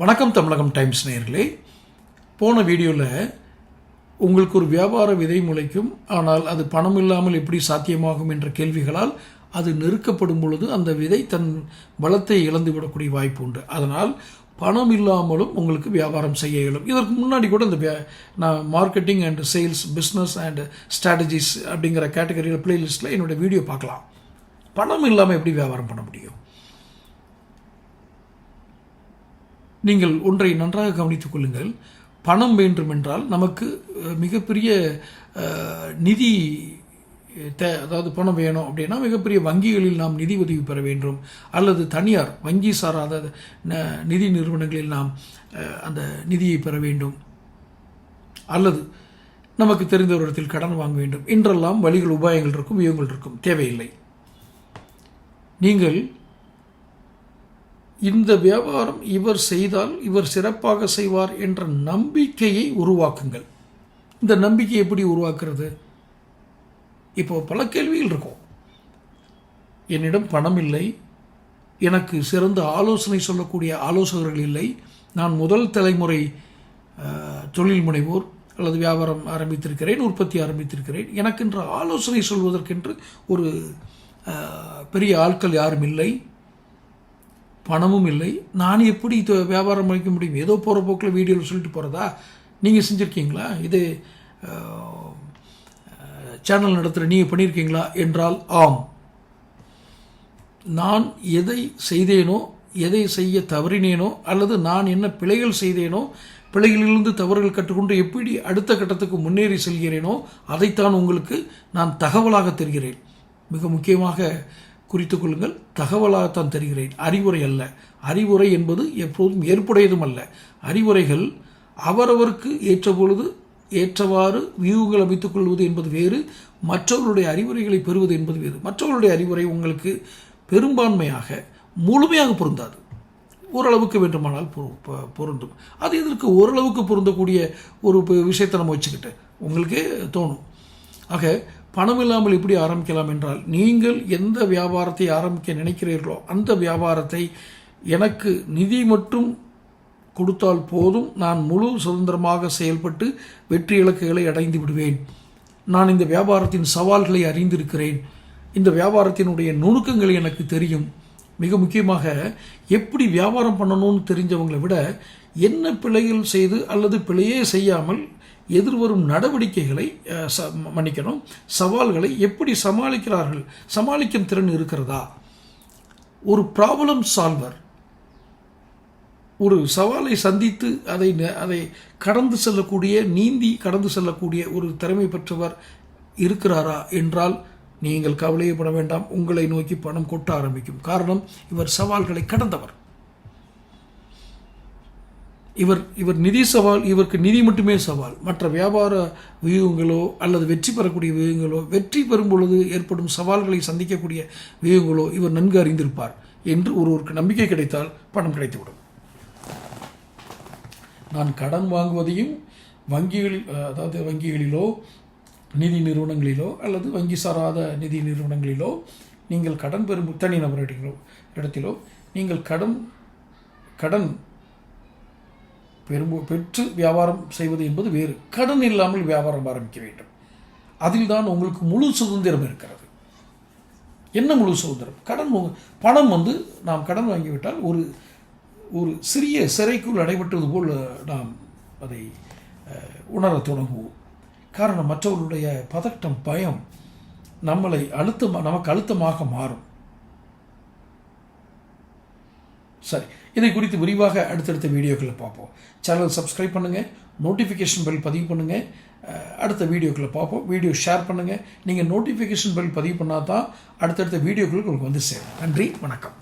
வணக்கம் தமிழகம் டைம்ஸ் நேர்களே. போன வீடியோவில் உங்களுக்கு ஒரு வியாபார விதை முளைக்கும் ஆனால் அது பணம் இல்லாமல் எப்படி சாத்தியமாகும் என்ற கேள்விகளால் அது நெருக்கப்படும் பொழுது அந்த விதை தன் பலத்தை இழந்து விடக்கூடிய வாய்ப்பு உண்டு. அதனால் பணம் இல்லாமலும் உங்களுக்கு வியாபாரம் செய்ய இயலும். இதற்கு முன்னாடி கூட இந்த நான் marketing and sales business and strategies அப்படிங்கிற கேட்டகரியில் பிளேலிஸ்ட்டில் என்னோட வீடியோ பார்க்கலாம். பணம் இல்லாமல் எப்படி வியாபாரம் பண்ண முடியும்? நீங்கள் ஒன்றை நன்றாக கவனித்துக் கொள்ளுங்கள். பணம் வேண்டுமென்றால் நமக்கு மிகப்பெரிய நிதி தே அதாவது பணம் வேணும் அப்படின்னா மிகப்பெரிய வங்கிகளில் நாம் நிதி உதவி பெற வேண்டும். அல்லது தனியார் வங்கி சாராத நிதி நிறுவனங்களில் நாம் அந்த நிதியை பெற வேண்டும். அல்லது நமக்கு தெரிந்த ஒரு இடத்தில் கடன் வாங்க வேண்டும். என்றெல்லாம் வழிகள் உபாயங்கள் இருக்கும் வியூகங்கள் இருக்கும். தேவையில்லை. நீங்கள் இந்த வியாபாரம் இவர் செய்தால் இவர் சிறப்பாக செய்வார் என்ற நம்பிக்கையை உருவாக்குங்கள். இந்த நம்பிக்கை எப்படி உருவாக்குறது? இப்போ பல கேள்விகள் இருக்கும். என்னிடம் பணம் இல்லை. எனக்கு சிறந்த ஆலோசனை சொல்லக்கூடிய ஆலோசகர்கள் இல்லை. நான் முதல் தலைமுறை தொழில் முனைவோர் அல்லது வியாபாரம் ஆரம்பித்திருக்கிறேன் உற்பத்தி ஆரம்பித்திருக்கிறேன். எனக்கென்று ஆலோசனை சொல்வதற்கென்று ஒரு பெரிய ஆட்கள் யாரும் இல்லை. பணமும் இல்லை. நான் எப்படி இது வியாபாரம் பண்ணிக்க முடியும்? ஏதோ போகிற போக்கில் வீடியோவில் சொல்லிட்டு போகிறதா நீங்கள் செஞ்சுருக்கீங்களா? இது சேனல் நடத்துகிற நீங்கள் பண்ணியிருக்கீங்களா என்றால் ஆம். நான் எதை செய்தேனோ எதை செய்ய தவறினேனோ அல்லது நான் என்ன பிழைகள் செய்தேனோ பிழைகளிலிருந்து தவறுகள் கற்றுக்கொண்டு எப்படி அடுத்த கட்டத்துக்கு முன்னேறி செல்கிறேனோ அதைத்தான் உங்களுக்கு நான் தகவலாக தெரிகிறேன். மிக முக்கியமாக குறித்து கொள்ளுங்கள் தகவலாகத்தான் தருகிறேன். அறிவுரை அல்ல. அறிவுரை என்பது எப்போதும் ஏற்புடையதும் அல்ல. அறிவுரைகள் அவரவருக்கு ஏற்ற பொழுது ஏற்றவாறு வியூகங்கள் அமைத்துக் கொள்வது என்பது வேறு மற்றவர்களுடைய அறிவுரைகளை பெறுவது என்பது வேறு. மற்றவர்களுடைய அறிவுரை உங்களுக்கு பெரும்பான்மையாக முழுமையாக பொருந்தாது. ஓரளவுக்கு வேண்டுமானால் பொரு- பொருந்தும். அது இதற்கு ஓரளவுக்கு பொருந்தக்கூடிய ஒரு விஷயத்தை நம்ம வச்சுக்கிட்டு உங்களுக்கே தோணும். ஆக பணம் இல்லாமல் எப்படி ஆரம்பிக்கலாம் என்றால் நீங்கள் எந்த வியாபாரத்தை ஆரம்பிக்க நினைக்கிறீர்களோ அந்த வியாபாரத்தை எனக்கு நிதி மட்டும் கொடுத்தால் போதும் நான் முழு சுதந்திரமாக செயல்பட்டு வெற்றி இலக்குகளை அடைந்து விடுவேன். நான் இந்த வியாபாரத்தின் சவால்களை அறிந்திருக்கிறேன். இந்த வியாபாரத்தினுடைய நுணுக்கங்கள் எனக்கு தெரியும். மிக முக்கியமாக எப்படி வியாபாரம் பண்ணணும்னு தெரிஞ்சவங்களை விட என்ன பிழைகள் செய்து அல்லது பிழையே செய்யாமல் எதிர்வரும் நடவடிக்கைகளை ச- மன்னிக்கணும். சவால்களை எப்படி சமாளிக்கிறார்கள்? சமாளிக்கும் திறன் இருக்கிறதா? ஒரு ப்ராப்ளம் சால்வர் ஒரு சவாலை சந்தித்து அதை ந- அதை கடந்து செல்லக்கூடிய நீந்தி கடந்து செல்லக்கூடிய ஒரு திறமை பெற்றவர் இருக்கிறாரா என்றால் நீங்கள் கவலையப்பட வேண்டாம். உங்களை நோக்கி பணம் கொட்ட ஆரம்பிக்கும். காரணம் இவர் சவால்களை கடந்தவர். இவர் இவர் நிதி சவால் இவருக்கு நிதி மட்டுமே சவால். மற்ற வியாபார வியூகங்களோ அல்லது வெற்றி பெறக்கூடிய வியூகங்களோ வெற்றி பெறும் பொழுது ஏற்படும் சவால்களை சந்திக்கக்கூடிய வியூகங்களோ இவர் நன்கு அறிந்திருப்பார் என்று ஒருவருக்கு நம்பிக்கை கிடைத்தால் பணம் கிடைத்துவிடும். நான் கடன் வாங்குவதையும் வங்கிகளில் அதாவது வங்கிகளிலோ நிதி நிறுவனங்களிலோ அல்லது வங்கி சாராத நிதி நிறுவனங்களிலோ நீங்கள் கடன் பெறும் தனிநபர் இடத்திலோ இடத்திலோ நீங்கள் கடன் கடன் பெரும் பெற்று வியாபாரம் செய்வது என்பது வேறு. கடன் இல்லாமல் வியாபாரம் ஆரம்பிக்க வேண்டும். அதில் தான் உங்களுக்கு முழு சுதந்திரம் இருக்கிறது. என்ன முழு சுதந்திரம்? கடன் பணம் வந்து நாம் கடன் வாங்கிவிட்டால் ஒரு ஒரு சிறிய சிறைக்குள் அடைபட்டது போல் நாம் அதை உணரத் தொடங்குவோம். காரணம் மற்றவர்களுடைய பதட்டம் பயம் நம்மளை அழுத்தமாக நமக்கு அழுத்தமாக மாறும். சரி இதை குறித்து விரிவாக அடுத்தடுத்த வீடியோக்களை பார்ப்போம். சேனல் சப்ஸ்கிரைப் பண்ணுங்கள் நோட்டிஃபிகேஷன் பெல் பதிவு பண்ணுங்கள் அடுத்த வீடியோக்களை பார்ப்போம். வீடியோ ஷேர் பண்ணுங்கள் நீங்கள் நோட்டிஃபிகேஷன் பெல் பதிவு பண்ணால் தான் அடுத்தடுத்த வீடியோக்களுக்கு உங்களுக்கு வந்து சேரும். நன்றி வணக்கம்.